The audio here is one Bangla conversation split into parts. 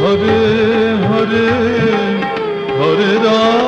হরে হরে হরে রাম।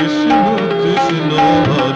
কৃষ্ণ কৃষ্ণ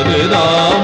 হরে রাম